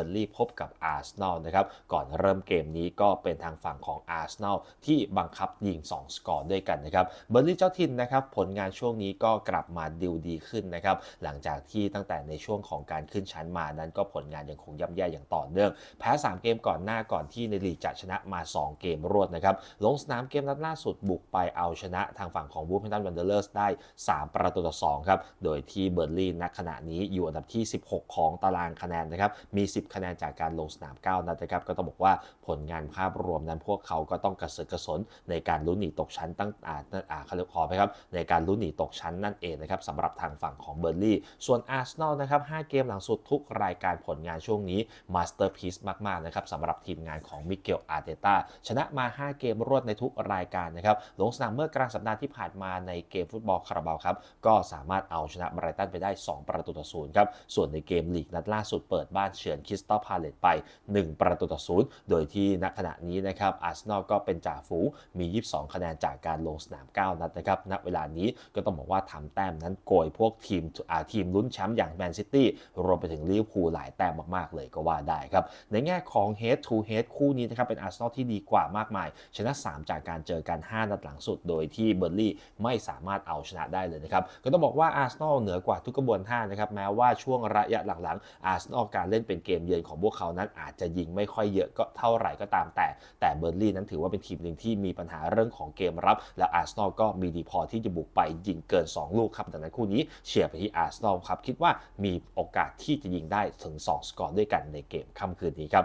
เบอร์ลี่พบกับอาร์เซนอลนะครับก่อนเริ่มเกมนี้ก็เป็นทางฝั่งของอาร์เซนอลที่บังคับยิง 2 สกอร์ด้วยกันนะครับเบอร์ลี่เจ้าถิ่นนะครับผลงานช่วงนี้ก็กลับมาดิวดีขึ้นนะครับหลังจากที่ตั้งแต่ในช่วงของการขึ้นชั้นมานั้นก็ผลงานยังคงย่ำแย่อย่างต่อเนื่อง แพ้ 3 เกมก่อนหน้าก่อนที่ในลีกจะชนะมา 2 เกมรวดนะครับลงสนามเกมนัดล่าสุดบุกไปเอาชนะทางฝั่งของวูฟแฮมป์ตันวันเดอร์เลอร์สได้ 3 ประตูต่อ2ครับโดยที่เบอร์ลี่ณขณะนี้อยู่อันดับที่ 16 ของตารางคะแนนนะครับมี 10คะแนนจากการลงสนาม 9 นัดนะครับ ก็ต้องบอกว่าผลงานภาพรวมนั้นพวกเขาก็ต้องกระเสือกกระสนในการลุ้นหนีตกชั้นตั้งอ่าอ่าเขารียกขอไปครับในการลุ้นหนีตกชั้นนั่นเองนะครับสำหรับทางฝั่งของเบอร์ลี่ ส่วนอาร์เซนอลนะครับ5เกมหลังสุดทุกรายการผลงานช่วงนี้มาสเตอร์พีซมากๆนะครับสำหรับทีมงานของมิเกลอาร์เตตาชนะมา 5 เกมรวดในทุกรายการนะครับลงสนามเมื่อกลางสัปดาห์ที่ผ่านมาในเกมฟุตบอลคาราบาวครับก็สามารถเอาชนะไบรตันไปได้ 2 ประตูต่อศูนย์ครับส่วนในเกมลีกนัดล่าสุดเปิดบ้านเฉือนคิสตัลพาเลตไป 1 ประตูต่อศูนย์โดยที่ณขณะนี้นะครับอาร์เซนอลก็เป็นจ่าฝูงมี 22 คะแนนจากการลงสนาม 9 นัดนะครับณเวลานี้ก็ต้องบอกว่าทำแต้มนั้นโกยพวกทีมอาทีมลุ้นแชมป์อย่างแมนซิตี้รวมไปถึงลิเวอร์พูลหลายแต้มมากๆเลยก็ว่าได้ครับ ในแง่ของ head to head คู่นี้นะครับเป็นอาร์เซนอลที่ดีกว่ามากมาย ชนะ 3 จากการเจอกัน 5 นัดหลังสุด โดยที่เบอร์ลี่ไม่สามารถเอาชนะได้เลยนะครับ ก็ต้องบอกว่าอาร์เซนอลเหนือกว่าทุกกระบวนท่านะครับแม้ว่าช่วงระยะหลังๆอาร์เซนอลการเล่นเป็นเกมเยือนของพวกเขานั้นอาจจะยิงไม่ค่อยเยอะก็เท่าไหร่ก็ตามแต่ แต่เบอร์ลี่นั้นถือว่าเป็นทีมหนึ่งที่มีปัญหาเรื่องของเกมรับ และอาร์เซนอลก็มีดีพอที่จะบุกไปยิงเกิน 2 ลูกครับดังนั้นคู่นี้เชียร์ไปที่อาร์เซนอลครับคิดว่ามีโอกาสที่จะยิงได้ถึง 2 สกอร์ด้วยกันในเกมค่ำคืนนี้ครับ